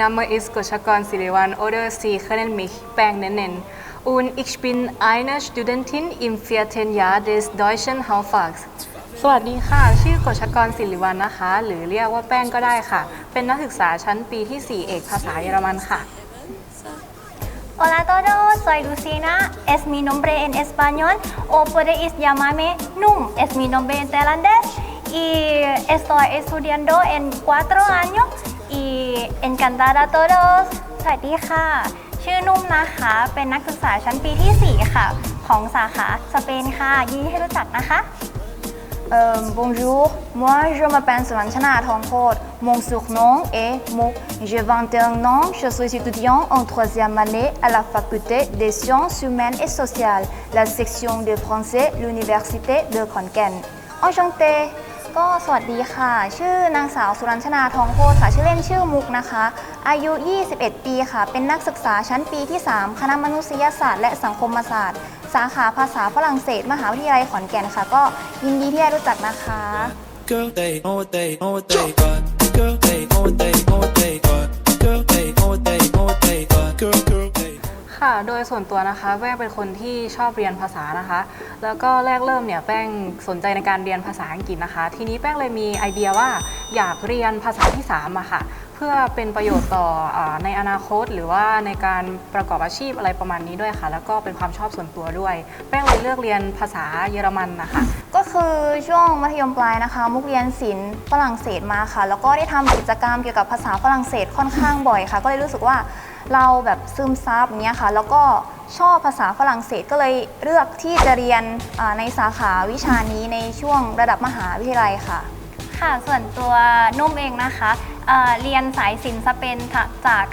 Name ist Koshakon Siliwan oder Sie kennen mich Peng nennen. Und ich bin eine Studentin im vierten Jahr des deutschen Hauptfachs. สวัสดีค่ะ ชื่อกชกรศิริวัลนะคะ หรือเรียกว่าแป้งก็ได้ค่ะ เป็นนักศึกษาชั้นปีที่ 4 เอกภาษาเยอรมันค่ะ Hola a todos, soy Lucina, es mi nombre en español o podéis llamarme Num, es mi nombre en tailandés y estoy estudiando en cuatro años y encantada a todos สวัสดีค่ะ ชื่อนุ่มนะคะ เป็นนักศึกษาชั้นปีที่ 4 ค่ะ ของสาขาสเปนค่ะ ยินดีให้รู้จักนะคะ Euh, bonjour, moi je m'appelle Solanchana Thongkot. Mon surnom est Mouk. J'ai 21 ans, je suis étudiant en troisième année à la faculté des sciences humaines et sociales, la section de français, l'université de Khon-Kaen. Enchanté ก็สวัสดีค่ะ ชื่อนางสาวสุรัญชนาทองโคตรค่ะ ชื่อเล่นชื่อมุกนะคะ อายุ 21 ปีค่ะ เป็นนักศึกษาชั้นปีที่ 3 คณะมนุษยศาสตร์และสังคมศาสตร์ สาขาภาษาฝรั่งเศส มหาวิทยาลัยขอนแก่นค่ะ ก็ยินดีที่ได้รู้จักนะคะ Girl, they oh, they, oh, they, got. Girl, they oh, they, oh, they ค่ะ โดยส่วนตัวนะคะแป้งเป็นคนที่ชอบเรียนภาษานะคะ แล้วก็แรกเริ่มเนี่ยแป้งสนใจในการเรียนภาษาอังกฤษนะคะ ทีนี้แป้งเลยมีไอเดียว่าอยากเรียนภาษาที่3อะค่ะ เพื่อเป็นประโยชน์ต่ออในอนาคต หรือว่าในการประกอบอาชีพอะไรประมาณนี้ด้วยค่ะ แล้วก็เป็นความชอบส่วนตัวด้วย แป้งเลยเลือกเรียนภาษาเยอรมันนะคะ ก็คือช่วงมัธยมปลายนะคะ มุกเรียนศิลป์ฝรั่งเศสมาค่ะ แล้วก็ได้ทำกิจกรรมเกี่ยวกับภาษาฝรั่งเศสค่อนข้างบ่อยค่ะ ก็เลยรู้สึกว่า เราแบบซึมซับเงี้ยค่ะ แล้วก็ชอบภาษาฝรั่งเศสก็เลยเลือกที่จะเรียนในสาขาวิชานี้ในช่วงระดับมหาวิทยาลัยค่ะ ค่ะส่วนตัวนุ่มเองนะคะเเรียนสายศิลป์สเปนค่ะจาก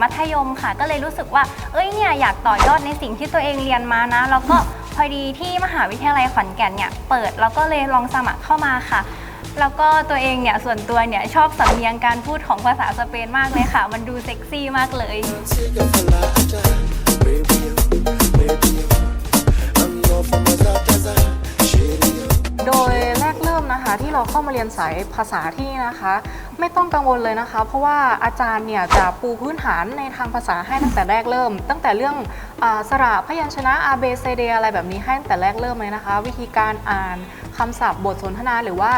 มัธยมค่ะ ก็เลยรู้สึกว่า เอ้ยเนี่ยอยากต่อยอดในสิ่งที่ตัวเองเรียนมานะ แล้วก็พอดีที่มหาวิทยาลัยขอนแก่นเนี่ยเปิดแล้วก็เลยลองสมัครเข้ามาค่ะ แล้วก็ตัวเองเนี่ยส่วนตัวเนี่ยชอบสำเนียงการพูดของภาษาสเปนมากเลยค่ะ มันดูเซ็กซี่มากเลย โดยแรกเริ่มนะคะที่เราเข้ามาเรียนสายภาษาที่นะคะ ไม่ต้องกังวลเลยนะคะ เพราะว่าอาจารย์เนี่ยจะปูพื้นฐานในทางภาษาให้ตั้งแต่แรกเริ่ม ตั้งแต่เรื่องอาสระพยัญชนะ A B C D อะไรแบบนี้ให้ตั้งแต่แรกเริ่มเลยนะคะ วิธีการอ่านคำศัพท์บทสนทนาหรือว่า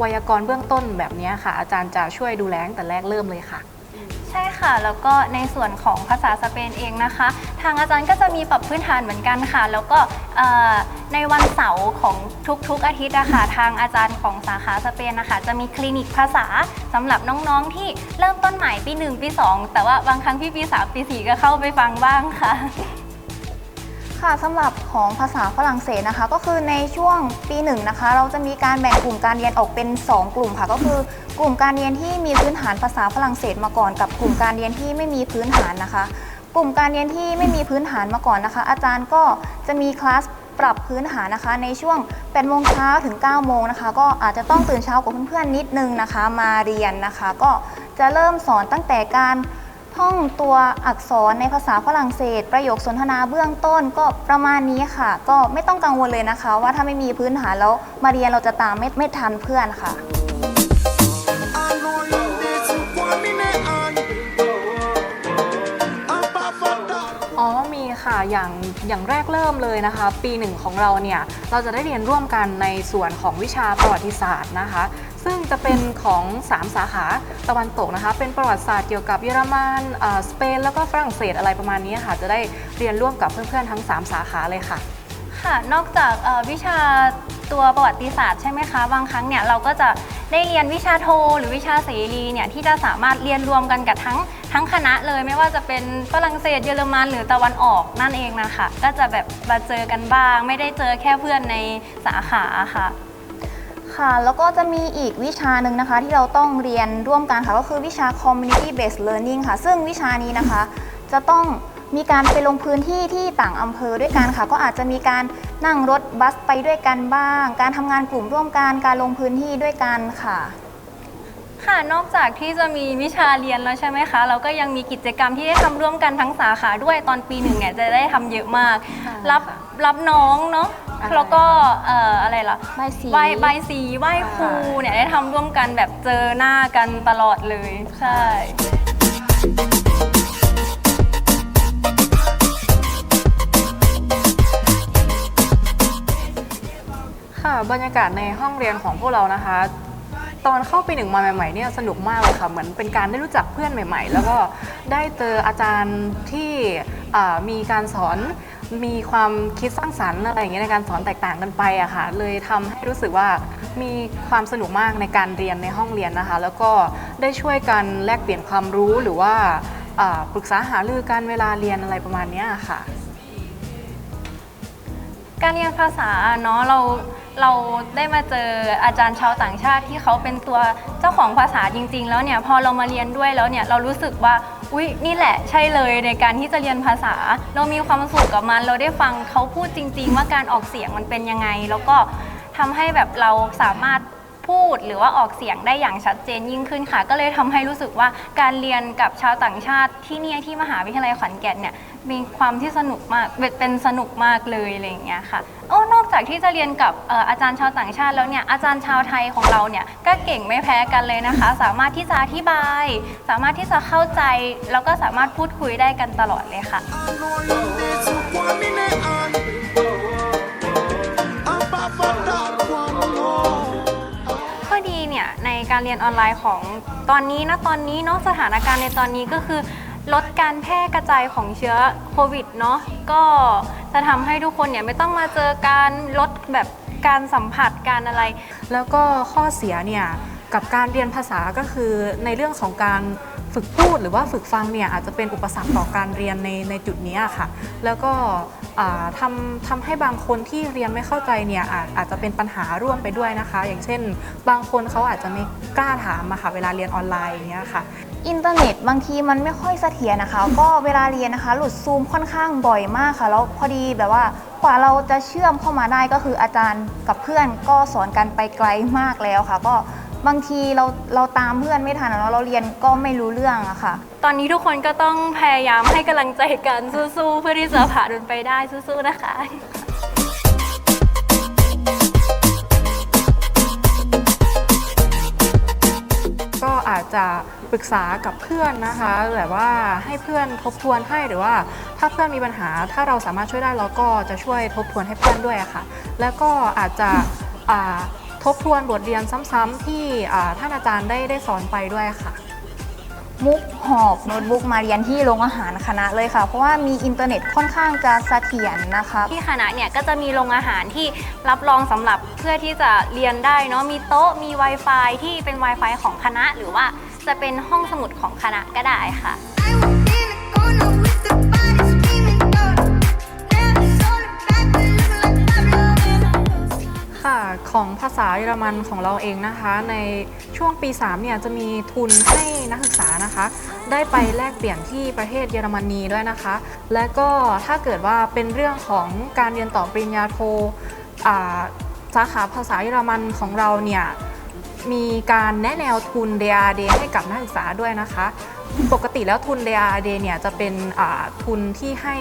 ไวยากรณ์เบื้องต้นแบบนี้ค่ะ อาจารย์จะช่วยดูแลตั้งแต่แรกเริ่มเลยค่ะใช่ค่ะ แล้วก็ในส่วนของภาษาสเปนเองนะคะ ทางอาจารย์ก็จะมีปรับพื้นฐานเหมือนกันค่ะ แล้วก็ในวันเสาร์ของทุกๆอาทิตย์นะคะทางอาจารย์ของสาขาสเปนนะคะ จะมีคลินิกภาษาสำหรับน้องๆที่เริ่มต้นใหม่ปี 1 ปี 2 แต่ว่าบางครั้งพี่ปี 3 ปี 4 ก็เข้าไปฟังบ้างค่ะ ค่ะสำหรับของภาษาฝรั่งเศสนะคะ ก็คือในช่วงปีหนึ่งนะคะ เราจะมีการแบ่งกลุ่มการเรียนออกเป็น 2 กลุ่มค่ะ ก็คือกลุ่มการเรียนที่มีพื้นฐานภาษาฝรั่งเศสมาก่อนกับกลุ่มการเรียนที่ไม่มีพื้นฐานนะคะ กลุ่มการเรียนที่ไม่มีพื้นฐานมาก่อนนะคะ อาจารย์ก็จะมีคลาสปรับพื้นฐานนะคะ ในช่วง8โมงเช้าถึง9โมงนะคะ ก็อาจจะต้องตื่นเช้ากว่าเพื่อนๆนิดนึงนะคะ มาเรียนนะคะ ก็จะเริ่มสอนตั้งแต่การ ท่องตัวอักษรในภาษาฝรั่งเศส ประโยคสนทนาเบื้องต้นก็ประมาณนี้ค่ะ ก็ไม่ต้องกังวลเลยนะคะ ว่าถ้าไม่มีพื้นฐานแล้วมาเรียนเราจะตามไม่ไม่ทันเพื่อนค่ะ อ๋อมีค่ะอย่างอย่างแรกเริ่มเลยนะคะ ปีหนึ่งของเราเนี่ย เราจะได้เรียนร่วมกันในส่วนของวิชาประวัติศาสตร์นะคะ ซึ่งจะเป็นของ 3 สาขาตะวันตกนะคะ เป็นประวัติศาสตร์เกี่ยวกับเยอรมันสเปน แล้วก็ฝรั่งเศสอะไรประมาณนี้ค่ะ จะได้เรียนร่วมกับเพื่อนๆทั้ง 3 สาขาเลยค่ะ ค่ะ นอกจากวิชาตัวประวัติศาสตร์ใช่ไหมคะ บางครั้งเนี่ยเราก็จะได้เรียนวิชาโท หรือวิชาเสรีเนี่ยที่จะสามารถเรียนรวมกันกับทั้งทั้งคณะเลยไม่ว่าจะเป็นฝรั่งเศสเยอรมันหรือตะวันออกนั่นเองนะคะก็จะแบบมาเจอกันบ้าง ไม่ได้เจอแค่เพื่อนในสาขาค่ะ ค่ะแล้วก็จะมีอีกวิชาหนึ่งนะคะ ที่เราต้องเรียนร่วมกันค่ะ ก็คือวิชา community based learning ค่ะ ซึ่งวิชานี้นะคะ จะต้องมีการไปลงพื้นที่ที่ต่างอำเภอด้วยกันค่ะ ก็อาจจะมีการนั่งรถบัสไปด้วยกันบ้าง การทำงานกลุ่มร่วมกันการลงพื้นที่ด้วยกันค่ะ ค่ะนอกจากที่จะมีวิชาเรียนแล้วใช่ไหมคะ เราก็ยังมีกิจกรรมที่ได้ทำร่วมกันทั้งสาขาด้วยตอนปีหนึ่งเนี่ยจะได้ทำเยอะมากค่ะรับรับน้องเนาะอ่า แล้วก็เอ่ออะไรล่ะใบายสี ไหว้ใบายสีไหว้ครูค่ะเนี่ยได้ทำร่วมกันแบบเจอหน้ากันตลอดเลย ใช่ ค่ะบรรยากาศในห้องเรียนของพวกเรานะคะ ตอนเข้าปีหนึ่งมาใหม่ๆเนี่ยสนุกมากเลยค่ะเหมือนเป็นการได้รู้จักเพื่อนใหม่ ๆ แล้วก็ได้เจออาจารย์ที่อ่ามีการสอน มีความคิดสร้างสรรค์อะไรอย่างเงี้ยในการสอนแตกต่างกันไปอะค่ะ เลยทำให้รู้สึกว่ามีความสนุกมากในการเรียนในห้องเรียนนะคะ แล้วก็ได้ช่วยกันแลกเปลี่ยนความรู้หรือว่าปรึกษาหารือกันเวลาเรียนอะไรประมาณเนี้ยค่ะ การเรียนภาษาเนาะเราเราได้มาเจออาจารย์ชาวต่างชาติที่เขาเป็นตัวเจ้าของภาษาจริง ๆ แล้วเนี่ยพอเรามาเรียนด้วยแล้วเนี่ยเรารู้สึกว่า อุ๊ยนี่แหละใช่เลยในการที่จะเรียนภาษา เรามีความสุขกับมันเราได้ฟังเขาพูดจริง ๆ ว่าการออกเสียงมันเป็นยังไง แล้วก็ทำให้แบบเราสามารถ พูดหรือว่าออกเสียงได้อย่างชัดเจนยิ่งขึ้นค่ะ ก็เลยทำให้รู้สึกว่าการเรียนกับชาวต่างชาติที่เนี่ยที่มหาวิทยาลัยขอนแก่นเนี่ยมีความที่สนุกมากเป็นสนุกมากเลยอะไรอย่างเงี้ยค่ะโอ้นอกจากที่จะเรียนกับเอ่ออาจารย์ชาวต่างชาติแล้วเนี่ยอาจารย์ชาวไทยของเราเนี่ยก็เก่งไม่แพ้กันเลยนะคะ สามารถที่จะอธิบาย สามารถที่จะเข้าใจ แล้วก็สามารถพูดคุยได้กันตลอดเลยค่ะ การเรียนออนไลน์ของตอนนี้นะตอนนี้เนาะสถานการณ์ในตอนนี้ก็คือลดการแพร่กระจายของเชื้อโควิดเนาะก็จะทำให้ทุกคนเนี่ยไม่ต้องมาเจอการลดแบบการสัมผัสการอะไร แล้วก็ข้อเสียเนี่ย กับการเรียนภาษาก็คือในเรื่องของการฝึกพูดหรือว่าฝึกฟังเนี่ยอาจจะเป็นอุปสรรคต่อการเรียนในในจุดนี้ค่ะ แล้วก็ทำทำให้บางคนที่เรียนไม่เข้าใจเนี่ยอาจอาจจะเป็นปัญหาร่วมไปด้วยนะคะ อย่างเช่น บางคนเขาอาจจะไม่กล้าถามอะค่ะเวลาเรียนออนไลน์อย่างเงี้ยค่ะอินเทอร์เน็ตบางทีมันไม่ค่อยเสถียรนะคะ ก็เวลาเรียนนะคะ หลุดซูมค่อนข้างบ่อยมากค่ะ แล้วพอดีแบบว่ากว่าเราจะเชื่อมเข้ามาได้ก็คืออาจารย์กับเพื่อนก็สอนกันไปไกลมากแล้วค่ะ ก็ บางทีเราเราตามเพื่อนไม่ทันอะเนาะเราเรียนก็ไม่รู้เรื่องอะค่ะ ตอนนี้ทุกคนก็ต้องพยายามให้กำลังใจกันสู้ๆเพื่อที่จะผ่านมันไปได้สู้ๆนะคะ ก็อาจจะปรึกษากับเพื่อนนะคะแบบว่าให้เพื่อนทบทวนให้หรือว่า ถ้าเพื่อนมีปัญหาถ้าเราสามารถช่วยได้เราก็จะช่วยทบทวนให้เพื่อนด้วยอะค่ะ แล้วก็อาจจะอ่า ทบทวนบทเรียนซ้ำๆที่อ่าท่านอาจารย์ได้ได้สอนไปด้วยค่ะ มุกหอบโน้ตบุ๊กมาเรียนที่โรงอาหารคณะเลยค่ะ เพราะว่ามีอินเทอร์เน็ตค่อนข้างจะเสถียรนะคะ ที่คณะเนี่ยก็จะมีโรงอาหารที่รับรองสำหรับเพื่อที่จะเรียนได้เนาะมีโต๊ะมี Wi-Fi ที่เป็น Wi-Fi ของคณะ หรือว่าจะเป็นห้องสมุดของคณะก็ได้ค่ะ ค่ะของภาษาเยอรมันของเราเองนะคะ ในช่วงปี3เนี่ยจะมีทุนให้นักศึกษานะคะ ได้ไปแลกเปลี่ยนที่ประเทศเยอรมนีด้วยนะคะ และก็ถ้าเกิดว่าเป็นเรื่องของการเรียนต่อปริญญาโทสาขาภาษาเยอรมันของเราเนี่ยมีการแนะแนวทุน DRD ให้กับนักศึกษาด้วยนะคะ ปกติแล้วทุน DRD เนี่ยจะเป็นทุนที่ให้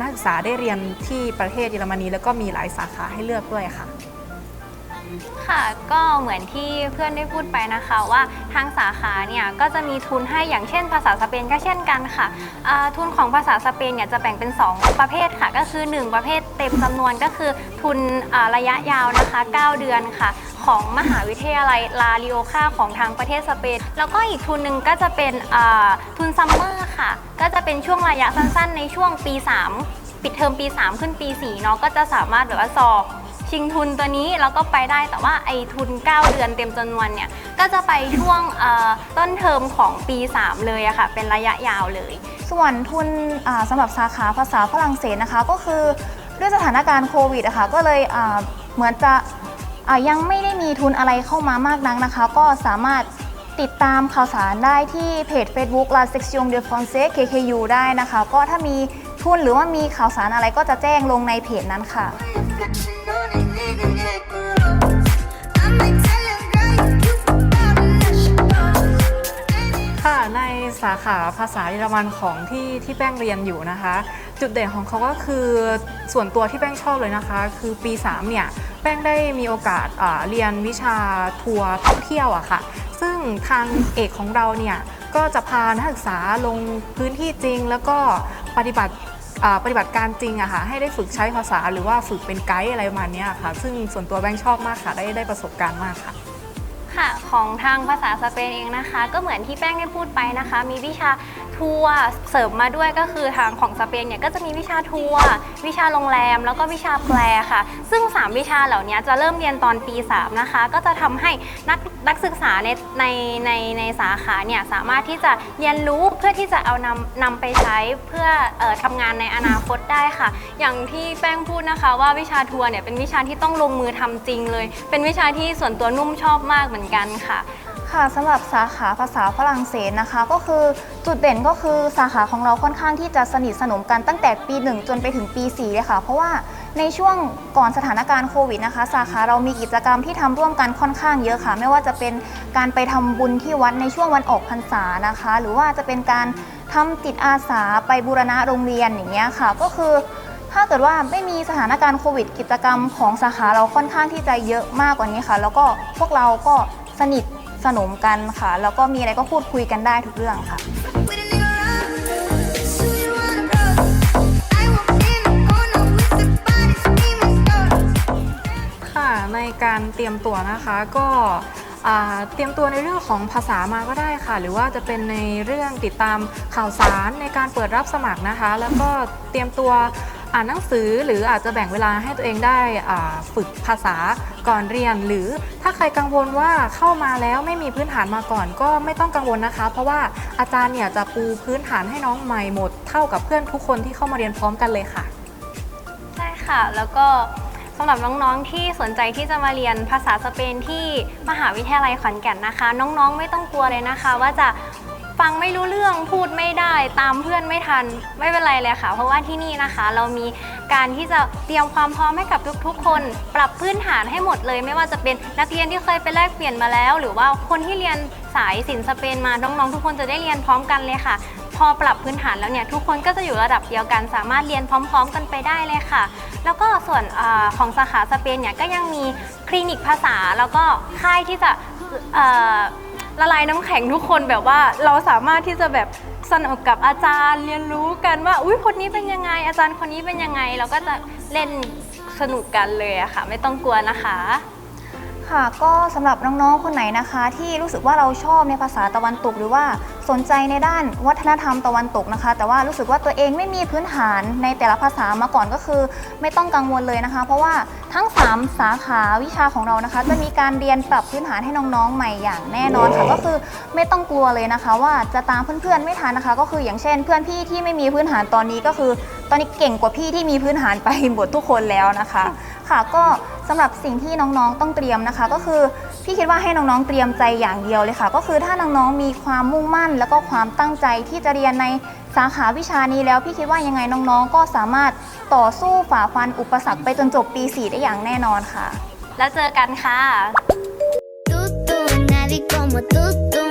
นักศึกษาได้เรียนที่ประเทศเยอรมนี แล้วก็มีหลายสาขาให้เลือกด้วยค่ะ ค่ะก็เหมือนที่เพื่อนได้พูดไปนะคะว่าทางสาขาเนี่ยก็จะมีทุนให้อย่างเช่น ภาษาสเปนก็เช่นกันค่ะอ่าทุนของภาษาสเปนเนี่ยจะแบ่งเป็น 2 ประเภทค่ะ ก็คือ 1 ประเภทเต็มจำนวนก็คือทุนอ่าระยะยาวนะคะ 9 เดือนค่ะ ของมหาวิทยาลัยลาลิโอคาของทางประเทศสเปน แล้วก็อีกทุนหนึ่งก็จะเป็นอ่าทุนซัมเมอร์ค่ะ ก็จะเป็นช่วงระยะสั้นๆ ในช่วงปี 3 ปิดเทอมปี 3 ขึ้นปี4เนาะก็จะสามารถแบบว่าสอบ ชิงทุนตัวนี้แล้วก็ไปได้แต่ว่าไอ้ทุน 9 เดือนเต็มจำนวนเนี่ยก็จะไปช่วงต้นเทอมของปี 3 เลยอะค่ะ เป็นระยะยาวเลย ส่วนทุนอ่าสำหรับสาขาภาษาฝรั่งเศสนะคะ ก็คือด้วยสถานการณ์โควิดอะคะก็เลยเหมือนจะยังไม่ได้มีทุนอะไรเข้ามามากนักนะคะ ก็สามารถติดตามข่าวสารได้ที่เพจ Facebook La Section de Français KKU ได้นะคะ ก็ถ้ามีทุนหรือว่ามีข่าวสารอะไรก็จะแจ้งลงในเพจนั้นค่ะ ค่ะในสาขาภาษาเยอรมันของที่ที่แป้งเรียนอยู่นะคะ จุดเด่นของเขาก็คือส่วนตัวที่แป้งชอบเลยนะคะ คือปี 3 เนี่ย แป้งได้มีโอกาสเรียนวิชาทัวร์ท่องเที่ยวอะค่ะ ซึ่งทางเอกของเราเนี่ย ก็จะพานักศึกษาลงพื้นที่จริงแล้วก็ปฏิบัติ ปฏิบัติการจริงอะค่ะให้ได้ฝึกใช้ภาษาหรือว่าฝึกเป็นไกด์อะไรประมาณนี้ค่ะ ซึ่งส่วนตัวแบงค์ชอบมากค่ะได้ได้ประสบการณ์มากค่ะ ค่ะของทางภาษาสเปนเองนะคะ ก็เหมือนที่แป้งได้พูดไปนะคะ มีวิชาทัวร์เสริมมาด้วยก็คือทางของสเปนเนี่ยก็จะมีวิชาทัวร์วิชาโรงแรม แล้วก็วิชาแปลค่ะ ซึ่ง 3 วิชาเหล่านี้จะเริ่มเรียนตอนปี 3 นะคะ ก็จะทำให้นักนักศึกษาในในในในสาขาเนี่ยสามารถที่จะเรียนรู้เพื่อที่จะเอานำนำไปใช้เพื่อออทำงานในอนาคตได้ค่ะ อย่างที่แป้งพูดนะคะ ว่าวิชาทัวร์เนี่ยเป็นวิชาที่ต้องลงมือทำจริงเลย เป็นวิชาที่ส่วนตัวนุ่มชอบมากเหมือนกันค่ะ ค่ะสำหรับสาขาภาษาฝรั่งเศสนะคะ ก็คือจุดเด่นก็คือสาขาของเราค่อนข้างที่จะสนิทสนมกันตั้งแต่ปี 1 จนไปถึงปี4เลยค่ะ เพราะว่าในช่วงก่อนสถานการณ์โควิดนะคะ สาขาเรามีกิจกรรมที่ทำร่วมกันค่อนข้างเยอะค่ะ ไม่ว่าจะเป็นการไปทำบุญที่วัดในช่วงวันออกพรรษานะคะ หรือว่าจะเป็นการทำจิตอาสาไปบูรณะโรงเรียนอย่างเงี้ยค่ะ ก็คือ ถ้าเกิดว่าไม่มีสถานการณ์โควิด กิจกรรมของสาขาเราค่อนข้างที่จะเยอะมากกว่านี้ค่ะ แล้วก็พวกเราก็สนิทสนมกันค่ะ แล้วก็มีอะไรก็พูดคุยกันได้ทุกเรื่องค่ะ ค่ะในการเตรียมตัวนะคะก็เตรียมตัวในเรื่องของภาษามาก็ได้ค่ะ หรือว่าจะเป็นในเรื่องติดตามข่าวสารในการเปิดรับสมัครนะคะ แล้วก็เตรียมตัว อ่านหนังสือหรืออาจจะแบ่งเวลาให้ตัวเองได้ฝึกภาษาก่อนเรียน หรือถ้าใครกังวลว่าเข้ามาแล้วไม่มีพื้นฐานมาก่อน ก็ไม่ต้องกังวลนะคะ เพราะว่าอาจารย์เนี่ยจะปูพื้นฐานให้น้องใหม่หมด เท่ากับเพื่อนทุกคนที่เข้ามาเรียนพร้อมกันเลยค่ะใช่ค่ะแล้วก็สำหรับน้องๆที่สนใจที่จะมาเรียนภาษาสเปนที่มหาวิทยาลัยขอนแก่นนะคะ น้องๆไม่ต้องกลัวเลยนะคะ ว่าจะ ฟังไม่รู้เรื่องพูดไม่ได้ตามเพื่อนไม่ทันไม่เป็นไรเลยค่ะ เพราะว่าที่นี่นะคะ เรามีการที่จะเตรียมความพร้อมให้กับทุกๆ คน ปรับพื้นฐานให้หมดเลย ไม่ว่าจะเป็นนักเรียนที่เคยไปแลกเปลี่ยนมาแล้ว หรือว่าคนที่เรียนสายศิลป์สเปนมาน้องๆทุกคนจะได้เรียนพร้อมกันเลยค่ะ พอปรับพื้นฐานแล้วเนี่ยทุกคนก็จะอยู่ระดับเดียวกันสามารถเรียนพร้อม ๆ กันไปได้เลยค่ะ แล้วก็ส่วนอของสาขาสเปนเนี่ยก็ยังมีคลินิกภาษาแล้วก็ค่ายที่จะ ละลายน้ำแข็งทุกคนแบบว่าเราสามารถที่จะแบบสนุกกับอาจารย์เรียนรู้กันว่า อุ้ยคนนี้เป็นยังไง อาจารย์คนนี้เป็นยังไง เราก็จะเล่นสนุกกันเลยอะค่ะ ไม่ต้องกลัวนะคะ ค่ะ ก็สำหรับน้องๆ คนไหนนะคะ ที่รู้สึกว่าเราชอบในภาษาตะวันตก หรือว่าสนใจในด้านวัฒนธรรมตะวันตกนะคะ แต่ว่ารู้สึกว่าตัวเองไม่มีพื้นฐานในแต่ละภาษามาก่อนก็คือ ไม่ต้องกังวลเลยนะคะ เพราะว่าทั้ง 3 สาขาวิชาของเรานะคะ จะมีการเรียนปรับพื้นฐานให้น้องๆ ใหม่อย่างแน่นอนค่ะก็คือไม่ต้องกลัวเลยนะคะ ว่าจะตามเพื่อนๆ ไม่ทันนะคะ ก็คืออย่างเช่น เพื่อนพี่ที่ไม่มีพื้นฐานตอนนี้ก็คือ ตอนนี้เก่งกว่าพี่ที่มีพื้นฐานไปหมดทุกคนแล้วนะคะ ค่ะก็ สำหรับสิ่งที่น้องๆต้องเตรียมนะคะ ก็คือพี่คิดว่าให้น้องๆเตรียมใจอย่างเดียวเลยค่ะ ก็คือถ้าน้องๆมีความมุ่งมั่น แล้วก็ความตั้งใจที่จะเรียนในสาขาวิชานี้แล้ว พี่คิดว่ายังไงน้องๆ ก็สามารถต่อสู้ฝ่าฟันอุปสรรคไปจนจบปี 4 ได้อย่างแน่นอนค่ะ แล้วเจอกันค่ะ Tú, tú, nadie como tú, tú.